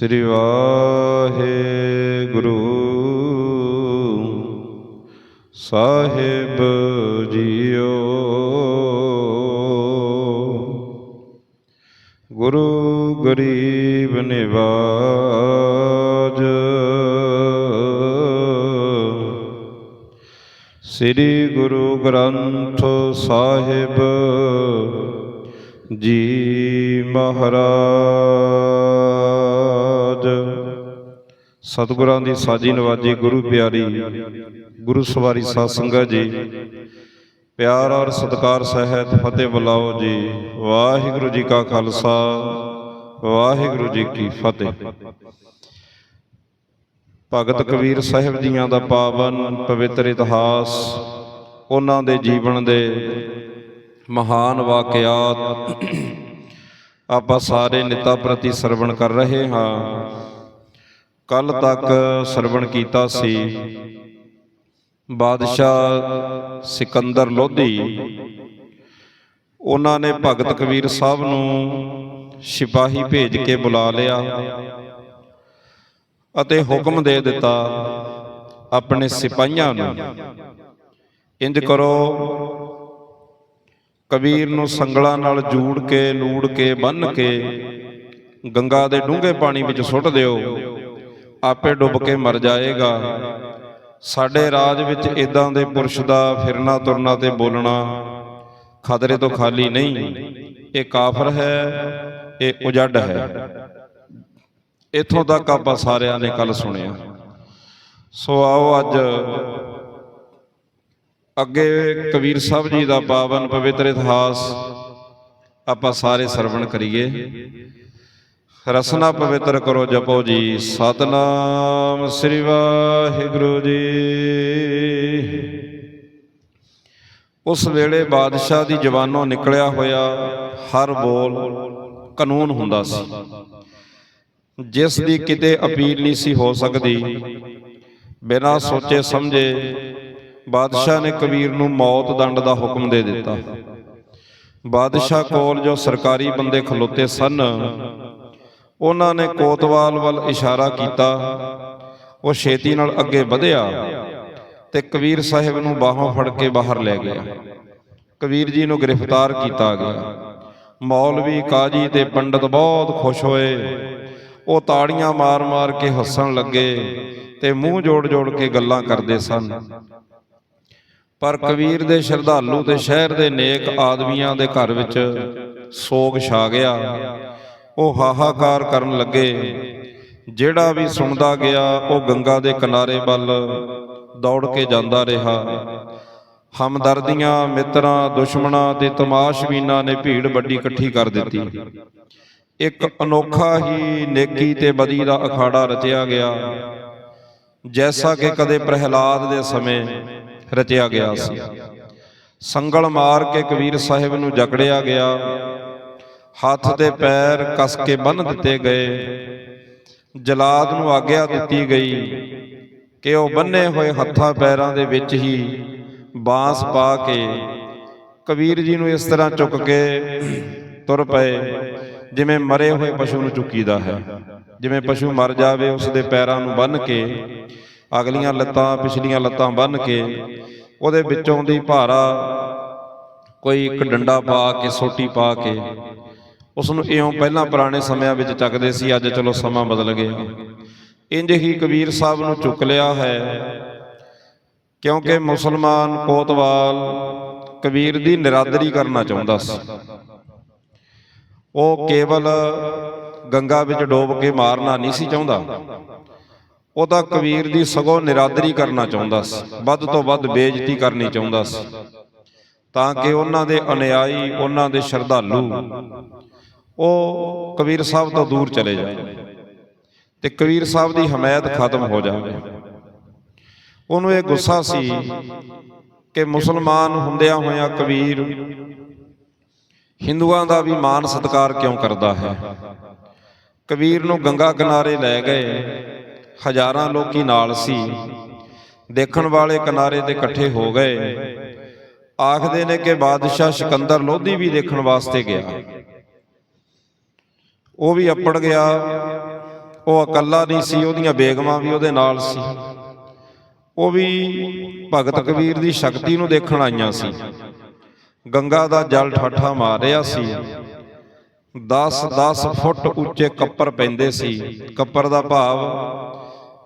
ਸ੍ਰੀ ਵਾਹਿਗੁਰੂ। ਸਾਹਿਬ JIO. ਗੁਰੂ ਗਰੀਬ ਨਿਵਾਜ। ਸ੍ਰੀ ਗੁਰੂ ਗ੍ਰੰਥ ਸਾਹਿਬ ਜੀ ਮਹਾਰਾਜ। ਸਤਿਗੁਰਾਂ ਦੀ ਸਾਜੀ ਨਵਾਜੀ ਗੁਰੂ ਪਿਆਰੀ, ਗੁਰੂ ਸਵਾਰੀ ਸਾਧ ਸੰਗਤ ਜੀ। ਪਿਆਰ ਔਰ ਸਤਿਕਾਰ ਸਹਿਤ ਫਤਿਹ ਬੁਲਾਓ ਜੀ। ਵਾਹਿਗੁਰੂ ਜੀ ਕਾ ਖਾਲਸਾ, ਵਾਹਿਗੁਰੂ ਜੀ ਕੀ ਫਤਿਹ। ਭਗਤ ਕਬੀਰ ਸਾਹਿਬ ਜੀਆਂ ਦਾ ਪਾਵਨ ਪਵਿੱਤਰ ਇਤਿਹਾਸ, ਉਹਨਾਂ ਦੇ ਜੀਵਨ ਦੇ ਮਹਾਨ ਵਾਕਿਆਤ ਆਪਾਂ ਸਾਰੇ ਨਿਤਾ ਪ੍ਰਤੀ ਸਰਵਣ ਕਰ ਰਹੇ ਹਾਂ। ਕੱਲ ਤੱਕ ਸਰਵਣ ਕੀਤਾ ਸੀ। ਬਾਦਸ਼ਾਹ ਸਿਕੰਦਰ ਲੋਧੀ। ਉਹਨਾਂ ਨੇ ਭਗਤ ਕਬੀਰ ਸਾਹਿਬ ਨੂੰ ਸਿਪਾਹੀ ਭੇਜ ਕੇ ਬੁਲਾ ਲਿਆ ਅਤੇ ਹੁਕਮ ਦੇ ਦਿੱਤਾ ਆਪਣੇ ਸਿਪਾਹੀਆਂ ਨੂੰ। ਇੰਜ ਕਰੋ ਕਬੀਰ ਨੂੰ ਸੰਗਲਾਂ ਨਾਲ ਜੂੜ ਕੇ ਲੂੜ ਕੇ ਬੰਨ ਕੇ ਗੰਗਾ ਦੇ ਡੂੰਘੇ ਪਾਣੀ ਵਿੱਚ ਸੁੱਟ ਦਿਓ। ਆਪੇ ਡੁੱਬ ਕੇ ਮਰ ਜਾਏਗਾ। ਸਾਡੇ ਰਾਜ ਵਿੱਚ ਇਦਾਂ ਦੇ ਪੁਰਸ਼ ਦਾ ਫਿਰਨਾ ਤੁਰਨਾ ਤੇ ਬੋਲਣਾ ਖਤਰੇ ਤੋਂ ਖਾਲੀ ਨਹੀਂ। ਇਹ ਕਾਫਰ ਹੈ, ਇਹ ਉਜੜ ਹੈ। ਇਥੋਂ ਤੱਕ ਆਪਾਂ ਸਾਰਿਆਂ ਨੇ ਕੱਲ ਸੁਣਿਆ ਸੋ ਆਓ ਅੱਜ ਅੱਗੇ ਕਬੀਰ ਸਾਹਿਬ ਜੀ ਦਾ ਪਾਵਨ ਪਵਿੱਤਰ ਇਤਿਹਾਸ ਆਪਾਂ ਸਾਰੇ ਸਰਵਣ ਕਰੀਏ। ਰਸਨਾ ਪਵਿੱਤਰ ਕਰੋ ਜਪੋ ਜੀ। ਸਤਨਾਮ ਸ੍ਰੀ ਵਾਹਿਗੁਰੂ ਜੀ। ਉਸ ਵੇਲੇ ਬਾਦਸ਼ਾਹ ਦੀ ਜ਼ਬਾਨੋਂ ਨਿਕਲਿਆ ਹੋਇਆ ਹਰ ਬੋਲ ਕਾਨੂੰਨ ਹੁੰਦਾ ਸੀ। ਜਿਸ ਦੀ ਕਿਤੇ ਅਪੀਲ ਨਹੀਂ ਸੀ ਹੋ ਸਕਦੀ। ਬਿਨਾਂ ਸੋਚੇ ਸਮਝੇ ਬਾਦਸ਼ਾਹ ਨੇ ਕਬੀਰ ਨੂੰ ਮੌਤ ਦੰਡ ਦਾ ਹੁਕਮ ਦੇ ਦਿੱਤਾ। ਬਾਦਸ਼ਾਹ ਕੋਲ ਜੋ ਸਰਕਾਰੀ ਬੰਦੇ ਖਲੋਤੇ ਸਨ ਉਹਨਾਂ ਨੇ ਕੋਤਵਾਲ ਵੱਲ ਇਸ਼ਾਰਾ ਕੀਤਾ। ਉਹ ਛੇਤੀ ਨਾਲ ਅੱਗੇ ਵਧਿਆ ਤੇ ਕਬੀਰ ਸਾਹਿਬ ਨੂੰ ਬਾਹਾਂ ਫੜ ਕੇ ਬਾਹਰ ਲੈ ਗਿਆ। ਕਬੀਰ ਜੀ ਨੂੰ ਗ੍ਰਿਫਤਾਰ ਕੀਤਾ ਗਿਆ। ਮੌਲਵੀ ਕਾਜੀ ਤੇ ਪੰਡਤ ਬਹੁਤ ਖੁਸ਼ ਹੋਏ। ਉਹ ਤਾੜੀਆਂ ਮਾਰ-ਮਾਰ ਕੇ ਹੱਸਣ ਲੱਗੇ ਤੇ ਮੂੰਹ ਜੋੜ-ਜੋੜ ਕੇ ਗੱਲਾਂ ਕਰਦੇ ਸਨ। ਪਰ ਕਬੀਰ ਦੇ ਸ਼ਰਧਾਲੂ ਤੇ ਸ਼ਹਿਰ ਦੇ ਨੇਕ ਆਦਮੀਆਂ ਦੇ ਘਰ ਵਿੱਚ ਸੋਗ ਛਾ ਗਿਆ। ਉਹ ਹਾਹਾਕਾਰ ਕਰਨ ਲੱਗੇ। ਜਿਹੜਾ ਵੀ ਸੁਣਦਾ ਗਿਆ, ਉਹ ਗੰਗਾ ਦੇ ਕਿਨਾਰੇ ਵੱਲ ਦੌੜ ਕੇ ਜਾਂਦਾ ਰਿਹਾ। ਹਮਦਰਦੀਆਂ, ਮਿੱਤਰਾਂ, ਦੁਸ਼ਮਣਾਂ ਤੇ ਤਮਾਸ਼ਬੀਨਾਂ ਨੇ ਭੀੜ ਵੱਡੀ ਇਕੱਠੀ ਕਰ ਦਿੱਤੀ। ਇੱਕ ਅਨੋਖਾ ਹੀ ਨੇਕੀ ਤੇ ਬਦੀ ਦਾ ਅਖਾੜਾ ਰਚਿਆ ਗਿਆ, ਜੈਸਾ ਕਿ ਕਦੇ ਪ੍ਰਹਿਲਾਦ ਦੇ ਸਮੇਂ ਰਚਿਆ ਗਿਆ ਸੀ। ਸੰਗਲ ਮਾਰ ਕੇ ਕਬੀਰ ਸਾਹਿਬ ਨੂੰ ਜਕੜਿਆ ਗਿਆ। ਹੱਥ ਤੇ ਪੈਰ ਕਸ ਕੇ ਬੰਨ ਦਿੱਤੇ ਗਏ। ਜਲਾਦ ਨੂੰ ਆਗਿਆ ਦਿੱਤੀ ਗਈ ਕਿ ਉਹ ਬੰਨੇ ਹੋਏ ਹੱਥਾਂ ਪੈਰਾਂ ਦੇ ਵਿੱਚ ਹੀ ਬਾਂਸ ਪਾ ਕੇ ਕਬੀਰ ਜੀ ਨੂੰ ਇਸ ਤਰ੍ਹਾਂ ਚੁੱਕ ਕੇ ਤੁਰ ਪਏ, ਜਿਵੇਂ ਮਰੇ ਹੋਏ ਪਸ਼ੂ ਨੂੰ ਚੁੱਕੀਦਾ ਹੈ। ਜਿਵੇਂ ਪਸ਼ੂ ਮਰ ਜਾਵੇ, ਉਸ ਦੇ ਪੈਰਾਂ ਨੂੰ ਬੰਨ ਕੇ, ਅਗਲੀਆਂ ਲੱਤਾਂ, ਪਿਛਲੀਆਂ ਲੱਤਾਂ ਬੰਨ ਕੇ, ਉਹਦੇ ਵਿੱਚੋਂ ਦੀ ਭਾਰਾ ਕੋਈ ਇੱਕ ਡੰਡਾ ਪਾ ਕੇ, ਸੋਟੀ ਪਾ ਕੇ ਉਸ ਨੂੰ ਇਉਂ ਪਹਿਲਾਂ ਪੁਰਾਣੇ ਸਮਿਆਂ ਵਿੱਚ ਚੱਕਦੇ ਸੀ, ਅੱਜ ਚਲੋ ਸਮਾਂ ਬਦਲ ਗਿਆ। ਇੰਜ ਹੀ ਕਬੀਰ ਸਾਹਿਬ ਨੂੰ ਚੁੱਕ ਲਿਆ ਹੈ। ਕਿਉਂਕਿ ਮੁਸਲਮਾਨ ਕੋਤਵਾਲ ਕਬੀਰ ਦੀ ਨਿਰਾਦਰੀ ਕਰਨਾ ਚਾਹੁੰਦਾ ਸੀ। ਉਹ ਕੇਵਲ ਗੰਗਾ ਵਿੱਚ ਡੋਬ ਕੇ ਮਾਰਨਾ ਨਹੀਂ ਸੀ ਚਾਹੁੰਦਾ। ਉਹ ਤਾਂ ਕਬੀਰ ਦੀ ਸਗੋਂ ਨਿਰਾਦਰੀ ਕਰਨਾ ਚਾਹੁੰਦਾ ਸੀ। ਵੱਧ ਤੋਂ ਵੱਧ ਬੇਇੱਜ਼ਤੀ ਕਰਨੀ ਚਾਹੁੰਦਾ ਸੀ। ਤਾਂ ਕਿ ਉਹਨਾਂ ਦੇ ਅਨਿਆਈ, ਉਹਨਾਂ ਦੇ ਸ਼ਰਧਾਲੂ ਉਹ ਕਬੀਰ ਸਾਹਿਬ ਤੋਂ ਦੂਰ ਚਲੇ ਜਾਵੇ ਤੇ ਕਬੀਰ ਸਾਹਿਬ ਦੀ ਹਮਾਇਤ ਖਤਮ ਹੋ ਜਾਵੇ। ਉਹਨੂੰ ਇਹ ਗੁੱਸਾ ਸੀ ਕਿ ਮੁਸਲਮਾਨ ਹੁੰਦਿਆਂ ਹੋਇਆਂ ਕਬੀਰ ਹਿੰਦੂਆਂ ਦਾ ਵੀ ਮਾਨ ਸਤਕਾਰ ਕਿਉਂ ਕਰਦਾ ਹੈ? ਕਬੀਰ ਨੂੰ ਗੰਗਾ ਕਿਨਾਰੇ ਲੈ ਗਏ। ਹਜ਼ਾਰਾਂ ਲੋਕੀ ਨਾਲ ਸੀ। ਦੇਖਣ ਵਾਲੇ ਕਿਨਾਰੇ ਤੇ ਇਕੱਠੇ ਹੋ ਗਏ। ਆਖਦੇ ਨੇ ਕਿ ਬਾਦਸ਼ਾਹ ਸਿਕੰਦਰ ਲੋਧੀ ਵੀ ਦੇਖਣ ਵਾਸਤੇ ਗਿਆ। ਉਹ ਵੀ ਅੱਪੜ ਗਿਆ। ਉਹ ਇਕੱਲਾ ਨਹੀਂ ਸੀ, ਉਹਦੀਆਂ ਬੇਗਮਾਂ ਵੀ ਉਹਦੇ ਨਾਲ ਸੀ। ਉਹ ਵੀ ਭਗਤ ਕਬੀਰ ਦੀ ਸ਼ਕਤੀ ਨੂੰ ਦੇਖਣ ਆਈਆਂ ਸੀ। ਗੰਗਾ ਦਾ ਜਲ ਠਾਠਾ ਮਾਰ ਰਿਹਾ ਸੀ 10-10 ਫੁੱਟ ਉੱਚੇ ਕੱਪਰ ਪੈਂਦੇ ਸੀ। ਕੱਪਰ ਦਾ ਭਾਵ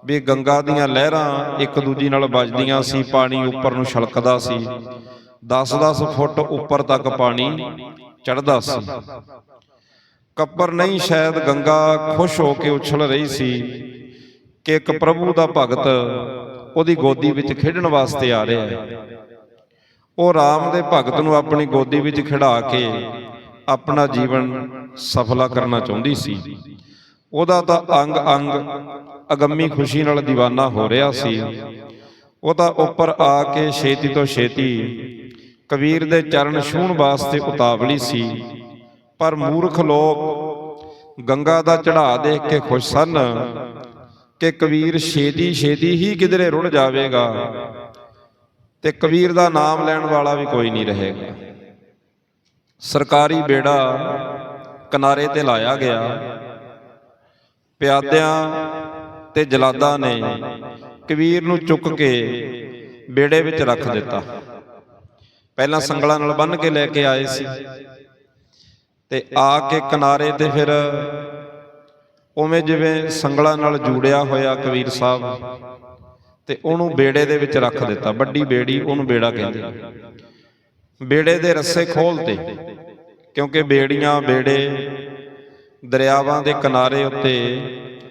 ਵੀ ਗੰਗਾ ਦੀਆਂ ਲਹਿਰਾਂ ਇੱਕ ਦੂਜੀ ਨਾਲ ਵੱਜਦੀਆਂ ਸੀ, ਪਾਣੀ ਉੱਪਰ ਨੂੰ ਛਲਕਦਾ ਸੀ। 10-10 ਫੁੱਟ ਉੱਪਰ ਤੱਕ ਪਾਣੀ ਚੜਦਾ ਸੀ। ਕੱਪਰ ਨਹੀਂ ਸ਼ਾਇਦ ਗੰਗਾ ਖੁਸ਼ ਹੋ ਕੇ ਉਛਲ ਰਹੀ ਸੀ ਕਿ ਇੱਕ ਪ੍ਰਭੂ ਦਾ ਭਗਤ ਉਹਦੀ ਗੋਦੀ ਵਿੱਚ ਖੇਡਣ ਵਾਸਤੇ ਆ ਰਿਹਾ ਹੈ। ਉਹ ਰਾਮ ਦੇ ਭਗਤ ਨੂੰ ਆਪਣੀ ਗੋਦੀ ਵਿੱਚ ਖਿਡਾ ਕੇ ਆਪਣਾ ਜੀਵਨ ਸਫਲਾ ਕਰਨਾ ਚਾਹੁੰਦੀ ਸੀ। ਉਹਦਾ ਤਾਂ ਅੰਗ ਅੰਗ ਅਗੰਮੀ ਖੁਸ਼ੀ ਨਾਲ دیਵਾਨਾ ਹੋ ਰਿਹਾ ਸੀ। ਉਹ ਤਾਂ ਉੱਪਰ ਆ ਕੇ ਛੇਤੀ ਤੋਂ ਛੇਤੀ ਕਬੀਰ ਦੇ ਚਰਨ ਛੂਹਣ ਵਾਸਤੇ ਉਤਾਵਲੀ ਸੀ। ਪਰ ਮੂਰਖ ਲੋਕ ਗੰਗਾ ਦਾ ਚੜਾ ਦੇਖ ਕੇ ਖੁਸ਼ ਸਨ ਕਿ ਕਬੀਰ ਛੇਤੀ ਛੇਤੀ ਹੀ ਕਿਧਰੇ ਰੁੜ ਜਾਵੇਗਾ ਤੇ ਕਬੀਰ ਦਾ ਨਾਮ ਲੈਣ ਵਾਲਾ ਵੀ ਕੋਈ ਨਹੀਂ ਰਹੇਗਾ। ਸਰਕਾਰੀ ਬੇੜਾ ਕਿਨਾਰੇ ਤੇ ਲਾਇਆ ਗਿਆ। ਪਿਆਦਿਆਂ ਤੇ ਜਲਾਦਾਂ ਨੇ ਕਬੀਰ ਨੂੰ ਚੁੱਕ ਕੇ ਬੇੜੇ ਵਿੱਚ ਰੱਖ ਦਿੱਤਾ। ਪਹਿਲਾਂ ਸੰਗਲਾਂ ਨਾਲ ਬੰਨ੍ਹ ਕੇ ਲੈ ਕੇ ਆਏ ਸੀ। ਤੇ ਆ ਕੇ ਕਿਨਾਰੇ ਤੇ ਫਿਰ ਉਵੇਂ ਜਿਵੇਂ ਸੰਗਲਾਂ ਨਾਲ ਜੂੜਿਆ ਹੋਇਆ ਕਬੀਰ ਸਾਹਿਬ, ਤੇ ਉਹਨੂੰ ਬੇੜੇ ਦੇ ਵਿੱਚ ਰੱਖ ਦਿੱਤਾ, ਵੱਡੀ ਬੇੜੀ ਉਹਨੂੰ ਬੇੜਾ ਕਹਿੰਦੇ ਬੇੜੇ ਦੇ ਰੱਸੇ ਖੋਲਤੇ ਕਿਉਂਕਿ ਬੇੜੀਆਂ, ਬੇੜੇ ਦਰਿਆਵਾਂ ਦੇ ਕਿਨਾਰੇ ਉੱਤੇ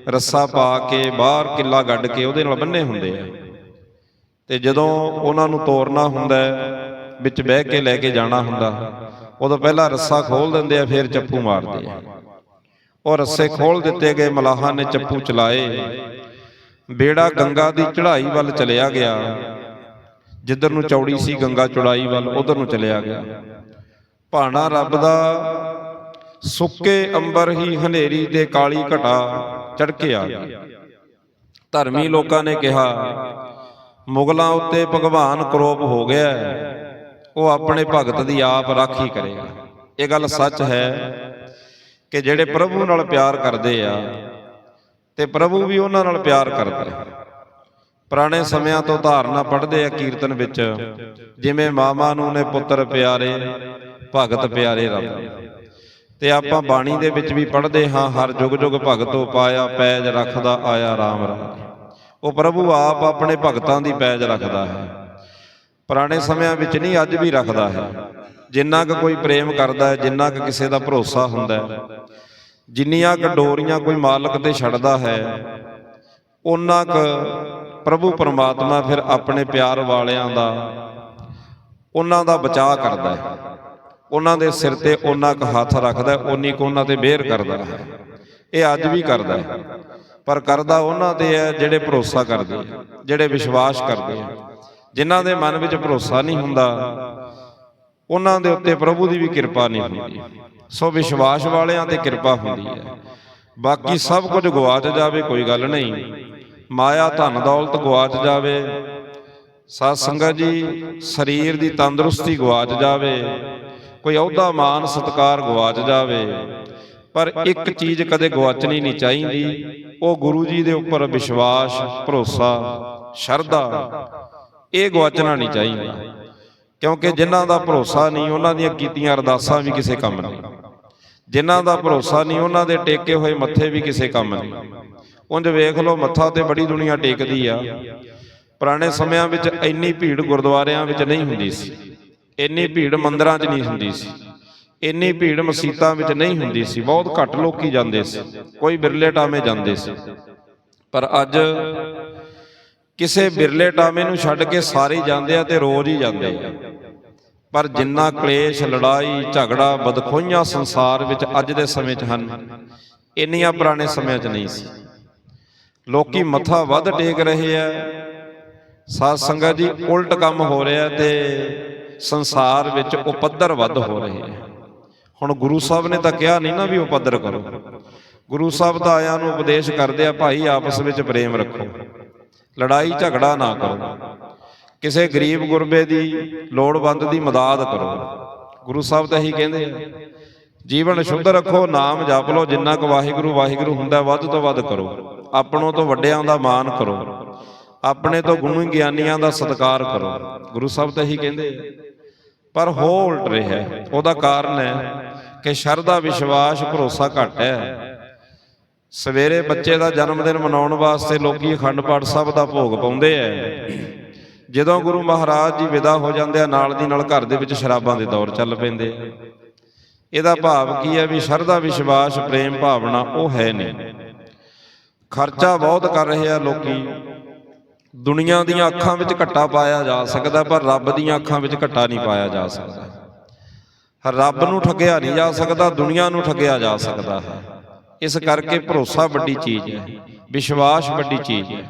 ਰੱਸਾ ਪਾ ਕੇ ਬਾਹਰ ਕਿੱਲਾ ਗੱਡ ਕੇ ਉਹਦੇ ਨਾਲ ਬੰਨੇ ਹੁੰਦੇ ਆ। ਤੇ ਜਦੋਂ ਉਹਨਾਂ ਨੂੰ ਤੋਰਨਾ ਹੁੰਦਾ, ਵਿੱਚ ਬਹਿ ਕੇ ਲੈ ਕੇ ਜਾਣਾ ਹੁੰਦਾ ਉਦੋਂ ਪਹਿਲਾਂ ਰੱਸਾ ਖੋਲ ਦਿੰਦੇ ਆ, ਫਿਰ ਚੱਪੂ ਮਾਰਦੇ ਆ। ਉਹ ਰੱਸੇ ਖੋਲ ਦਿੱਤੇ ਗਏ, ਮਲਾਹਾਂ ਨੇ ਚੱਪੂ ਚਲਾਏ। ਬੇੜਾ ਗੰਗਾ ਦੀ ਚੜ੍ਹਾਈ ਵੱਲ ਚਲਿਆ ਗਿਆ। ਜਿੱਧਰ ਨੂੰ ਚੌੜੀ ਸੀ ਗੰਗਾ ਚੌੜਾਈ ਵੱਲ, ਉਧਰ ਨੂੰ ਚਲਿਆ ਗਿਆ। ਭਾਣਾ ਰੱਬ ਦਾ ਸੁੱਕੇ ਅੰਬਰ ਹੀ ਹਨੇਰੀ ਤੇ ਕਾਲੀ ਘਟਾ ਚੜ ਕੇ ਆ ਗਈ ਧਰਮੀ ਲੋਕਾਂ ਨੇ ਕਿਹਾ, ਮੁਗਲਾਂ ਉੱਤੇ ਭਗਵਾਨ ਕਰੋਪ ਹੋ ਗਿਆ। ਉਹ ਆਪਣੇ ਭਗਤ ਦੀ ਆਪ ਰਾਖੀ ਕਰੇਗਾ। ਇਹ ਗੱਲ ਸੱਚ ਹੈ ਕਿ ਜਿਹੜੇ ਪ੍ਰਭੂ ਨਾਲ ਪਿਆਰ ਕਰਦੇ ਆ, ਤੇ ਪ੍ਰਭੂ ਵੀ ਉਹਨਾਂ ਨਾਲ ਪਿਆਰ ਕਰਦਾ ਹੈ ਪੁਰਾਣੇ ਸਮਿਆਂ ਤੋਂ ਧਾਰਨਾ ਪੜ੍ਹਦੇ ਆ ਕੀਰਤਨ ਵਿੱਚ, ਜਿਵੇਂ ਮਾਮਾ ਨੂੰ ਨੇ ਪੁੱਤਰ ਪਿਆਰੇ, ਭਗਤ ਪਿਆਰੇ ਰੱਬ। ਤੇ ਆਪਾਂ ਬਾਣੀ ਦੇ ਵਿੱਚ ਵੀ ਪੜ੍ਹਦੇ ਹਾਂ, ਹਰ ਜੁਗ ਜੁਗ ਭਗਤੋ ਪਾਇਆ ਪੈਜ ਰੱਖਦਾ ਆਇਆ RAM ਰਾਜ ਉਹ ਪ੍ਰਭੂ ਆਪ ਆਪਣੇ ਭਗਤਾਂ ਦੀ ਪੈਜ ਰੱਖਦਾ ਹੈ। ਪੁਰਾਣੇ ਸਮਿਆਂ ਵਿੱਚ ਨਹੀਂ, ਅੱਜ ਵੀ ਰੱਖਦਾ ਹੈ। ਜਿੰਨਾ ਕੁ ਕੋਈ ਪ੍ਰੇਮ ਕਰਦਾ ਹੈ, ਜਿੰਨਾ ਕੁ ਕਿਸੇ ਦਾ ਭਰੋਸਾ ਹੁੰਦਾ ਹੈ। ਜਿੰਨੀਆਂ ਕੁ ਡੋਰੀਆਂ ਕੋਈ ਮਾਲਕ ਤੇ ਛੱਡਦਾ ਹੈ ਉਹਨਾਂ ਕੁ ਪ੍ਰਭੂ ਪਰਮਾਤਮਾ ਫਿਰ ਆਪਣੇ ਪਿਆਰ ਵਾਲਿਆਂ ਦਾ ਉਹਨਾਂ ਦਾ ਬਚਾਅ ਕਰਦਾ ਹੈ। ਉਹਨਾਂ ਦੇ ਸਿਰ ਤੇ ਉਹਨਾਂ ਕੁ ਹੱਥ ਰੱਖਦਾ ਉਨੀ ਕੁ ਉਹਨਾਂ ਤੇ ਮਿਹਰ ਕਰਦਾ ਹੈ। ਇਹ ਅੱਜ ਵੀ ਕਰਦਾ ਹੈ। ਪਰ ਕਰਦਾ ਉਹਨਾਂ ਤੇ ਹੈ ਜਿਹੜੇ ਭਰੋਸਾ ਕਰਦੇ ਜਿਹੜੇ ਵਿਸ਼ਵਾਸ ਕਰਦੇ ਆ ਜਿਨ੍ਹਾਂ ਦੇ ਮਨ ਵਿੱਚ ਭਰੋਸਾ ਨਹੀਂ ਹੁੰਦਾ, ਉਹਨਾਂ ਦੇ ਉੱਤੇ ਪ੍ਰਭੂ ਦੀ ਵੀ ਕਿਰਪਾ ਨਹੀਂ ਹੁੰਦੀ। ਸੋ ਵਿਸ਼ਵਾਸ ਵਾਲਿਆਂ ਤੇ ਕਿਰਪਾ ਹੁੰਦੀ ਹੈ। ਬਾਕੀ ਸਭ ਕੁਝ ਗਵਾਚ ਜਾਵੇ, ਕੋਈ ਗੱਲ ਨਹੀਂ। ਮਾਇਆ ਧਨ ਦੌਲਤ ਗਵਾਚ ਜਾਵੇ। ਸਾਧ ਸੰਗਤ ਜੀ, ਸਰੀਰ ਦੀ ਤੰਦਰੁਸਤੀ ਗਵਾਚ ਜਾਵੇ। ਕੋਈ ਅਹੁਦਾ ਮਾਨ ਸਤਕਾਰ ਗਵਾਚ ਜਾਵੇ। ਪਰ ਇੱਕ ਚੀਜ਼ ਕਦੇ ਗਵਾਚਣੀ ਨਹੀਂ ਚਾਹੀਦੀ। ਉਹ ਗੁਰੂ ਜੀ ਦੇ ਉੱਪਰ ਵਿਸ਼ਵਾਸ, ਭਰੋਸਾ, ਸ਼ਰਧਾ ਇਹ ਗਵਾਚਣਾ ਨਹੀਂ ਚਾਹੀਦਾ। ਕਿਉਂਕਿ ਜਿਨ੍ਹਾਂ ਦਾ ਭਰੋਸਾ ਨਹੀਂ, ਉਹਨਾਂ ਦੀਆਂ ਕੀਤੀਆਂ ਅਰਦਾਸਾਂ ਵੀ ਕਿਸੇ ਕੰਮ ਨਹੀਂ। ਜਿਨ੍ਹਾਂ ਦਾ ਭਰੋਸਾ ਨਹੀਂ, ਉਹਨਾਂ ਦੇ ਟੇਕੇ ਹੋਏ ਮੱਥੇ ਵੀ ਕਿਸੇ ਕੰਮ ਨਹੀਂ। ਉਂਝ ਵੇਖ ਲਓ, ਮੱਥਾ ਤੇ ਬੜੀ ਦੁਨੀਆ ਟੇਕਦੀ ਆ। ਪੁਰਾਣੇ ਸਮਿਆਂ ਵਿੱਚ ਇੰਨੀ ਭੀੜ ਗੁਰਦੁਆਰਿਆਂ ਵਿੱਚ ਨਹੀਂ ਹੁੰਦੀ ਸੀ। ਇੰਨੀ ਭੀੜ ਮੰਦਰਾਂ 'ਚ ਨਹੀਂ ਹੁੰਦੀ ਸੀ। ਇੰਨੀ ਭੀੜ ਮਸੀਤਾਂ ਵਿੱਚ ਨਹੀਂ ਹੁੰਦੀ ਸੀ। ਬਹੁਤ ਘੱਟ ਲੋਕੀ ਜਾਂਦੇ ਸੀ। ਕੋਈ ਬਿਰਲੇ ਟਾਵੇਂ ਜਾਂਦੇ ਸੀ। ਪਰ ਅੱਜ ਕਿਸੇ ਬਿਰਲੇ ਟਾਵੇਂ ਨੂੰ ਛੱਡ ਕੇ ਸਾਰੇ ਜਾਂਦੇ ਆ ਤੇ ਰੋਜ਼ ਹੀ ਜਾਂਦੇ ਆ। ਪਰ ਜਿੰਨਾ ਕਲੇਸ਼ ਲੜਾਈ ਝਗੜਾ ਬਦਖੋਈਆਂ ਸੰਸਾਰ ਵਿੱਚ ਅੱਜ ਦੇ ਸਮੇਂ 'ਚ ਹਨ ਇੰਨੀਆਂ ਪੁਰਾਣੇ ਸਮਿਆਂ 'ਚ ਨਹੀਂ ਸੀ। ਲੋਕੀ ਮੱਥਾ ਵੱਧ ਟੇਕ ਰਹੇ ਆ। ਸਾਧ ਸੰਗਤ ਜੀ ਉਲਟ ਕੰਮ ਹੋ ਰਿਹਾ ਤੇ ਸੰਸਾਰ ਵਿੱਚ ਉਪੱਦਰ ਵੱਧ ਹੋ ਰਹੇ ਆ। ਹੁਣ ਗੁਰੂ ਸਾਹਿਬ ਨੇ ਤਾਂ ਕਿਹਾ ਨਹੀਂ ਨਾ ਵੀ ਉਪੱਦਰ ਕਰੋ। ਗੁਰੂ ਸਾਹਿਬ ਤਾਂ ਆਇਆਂ ਨੂੰ ਉਪਦੇਸ਼ ਕਰਦੇ ਆ ਭਾਈ ਆਪਸ ਵਿੱਚ ਪ੍ਰੇਮ ਰੱਖੋ। ਲੜਾਈ ਝਗੜਾ ਨਾ ਕਰੋ। ਕਿਸੇ ਗਰੀਬ ਗੁਰਬੇ ਦੀ ਲੋੜਵੰਦ ਦੀ ਮਦਦ ਕਰੋ। ਗੁਰੂ ਸਾਹਿਬ ਤਾਂ ਇਹੀ ਕਹਿੰਦੇ ਆ, ਜੀਵਨ ਸ਼ੁੱਧ ਰੱਖੋ, ਨਾਮ ਜਪ ਲਓ, ਜਿੰਨਾ ਕੁ ਵਾਹਿਗੁਰੂ ਵਾਹਿਗੁਰੂ ਹੁੰਦਾ, ਵੱਧ ਤੋਂ ਵੱਧ ਕਰੋ। ਆਪਣੋਂ ਤੋਂ ਵੱਡਿਆਂ ਦਾ ਮਾਣ ਕਰੋ। ਆਪਣੇ ਤੋਂ ਗੁਣੀ ਗਿਆਨੀਆਂ ਦਾ ਸਤਿਕਾਰ ਕਰੋ। ਗੁਰੂ ਸਾਹਿਬ ਤਾਂ ਇਹੀ ਕਹਿੰਦੇ ਪਰ ਹੋ ਉਲਟ ਰਿਹਾ ਉਹਦਾ ਕਾਰਨ ਹੈ ਕਿ ਸ਼ਰਧਾ, ਵਿਸ਼ਵਾਸ, ਭਰੋਸਾ ਘੱਟ ਹੈ। ਸਵੇਰੇ ਬੱਚੇ ਦਾ ਜਨਮ ਦਿਨ ਮਨਾਉਣ ਵਾਸਤੇ ਲੋਕੀ ਅਖੰਡ ਪਾਠ ਸਾਹਿਬ ਦਾ ਭੋਗ ਪਾਉਂਦੇ ਐ ਜਦੋਂ ਗੁਰੂ ਮਹਾਰਾਜ ਜੀ ਵਿਦਾ ਹੋ ਜਾਂਦੇ ਆ ਨਾਲ ਦੀ ਨਾਲ ਘਰ ਦੇ ਵਿੱਚ ਸ਼ਰਾਬਾਂ ਦੇ ਦੌਰ ਚੱਲ ਪੈਂਦੇ ਇਹਦਾ ਭਾਵ ਕੀ ਹੈ ਵੀ ਸ਼ਰਧਾ ਵਿਸ਼ਵਾਸ ਪ੍ਰੇਮ ਭਾਵਨਾ ਉਹ ਹੈ ਨਹੀਂ। ਖਰਚਾ ਬਹੁਤ ਕਰ ਰਹੇ ਆ ਲੋਕੀ। ਦੁਨੀਆ ਦੀਆਂ ਅੱਖਾਂ ਵਿੱਚ ਘੱਟਾ ਪਾਇਆ ਜਾ ਸਕਦਾ ਪਰ ਰੱਬ ਦੀਆਂ ਅੱਖਾਂ ਵਿੱਚ ਘੱਟਾ ਨਹੀਂ ਪਾਇਆ ਜਾ ਸਕਦਾ। ਰੱਬ ਨੂੰ ਠੱਗਿਆ ਨਹੀਂ ਜਾ ਸਕਦਾ ਦੁਨੀਆ ਨੂੰ ਠੱਗਿਆ ਜਾ ਸਕਦਾ। ਹੈ। ਇਸ ਕਰਕੇ ਭਰੋਸਾ ਵੱਡੀ ਚੀਜ਼ ਹੈ। ਵਿਸ਼ਵਾਸ ਵੱਡੀ ਚੀਜ਼ ਹੈ।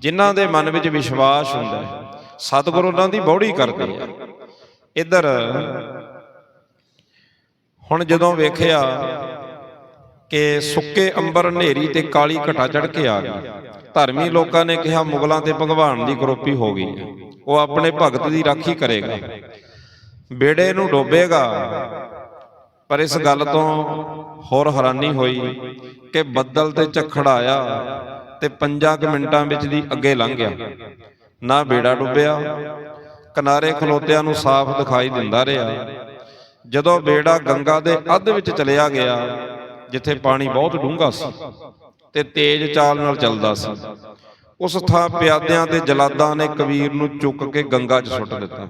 ਜਿਨ੍ਹਾਂ ਦੇ ਮਨ ਵਿੱਚ ਵਿਸ਼ਵਾਸ ਹੁੰਦਾ ਹੈ ਸਤਿਗੁਰ ਉਹਨਾਂ ਦੀ ਬੌੜੀ ਕਰਦੇ ਆ। ਇੱਧਰ ਹੁਣ ਜਦੋਂ ਵੇਖਿਆ ਕਿ ਸੁੱਕੇ ਅੰਬਰ ਹਨੇਰੀ ਤੇ ਕਾਲੀ ਘਟਾ ਚੜ ਕੇ ਆ ਗਈ। ਧਰਮੀ ਲੋਕਾਂ ਨੇ ਕਿਹਾ ਮੁਗਲਾਂ ਤੇ ਭਗਵਾਨ ਦੀ ਕਰੋਪੀ ਹੋ ਗਈ। ਉਹ ਆਪਣੇ ਭਗਤ ਦੀ ਰਾਖੀ ਕਰੇਗਾ। ਬੇੜੇ ਨੂੰ ਡੋਬੇਗਾ। ਪਰ ਇਸ ਗੱਲ ਤੋਂ ਹੋਰ ਹੈਰਾਨੀ ਹੋਈ ਕਿ ਬੱਦਲ ਤੇ ਝੱਖੜ ਆਇਆ ਤੇ 5 ਮਿੰਟਾਂ ਵਿੱਚ ਦੀ ਅੱਗੇ ਲੰਘ ਗਿਆ। ਨਾ ਬੇੜਾ ਡੁੱਬਿਆ, ਕਿਨਾਰੇ ਖਲੋਤਿਆਂ ਨੂੰ ਸਾਫ਼ ਦਿਖਾਈ ਦਿੰਦਾ ਰਿਹਾ। ਜਦੋਂ ਬੇੜਾ ਗੰਗਾ ਦੇ ਅੱਧ ਵਿੱਚ ਚਲਿਆ ਗਿਆ, ਜਿੱਥੇ ਪਾਣੀ ਬਹੁਤ ਡੂੰਘਾ ਸੀ ਤੇ ਤੇਜ਼ ਚਾਲ ਨਾਲ ਚੱਲਦਾ ਸੀ, ਉਸ ਥਾਂ ਪਿਆਦਿਆਂ ਤੇ ਜਲਾਦਾਂ ਨੇ ਕਬੀਰ ਨੂੰ ਚੁੱਕ ਕੇ ਗੰਗਾ 'ਚ ਸੁੱਟ ਦਿੱਤਾ।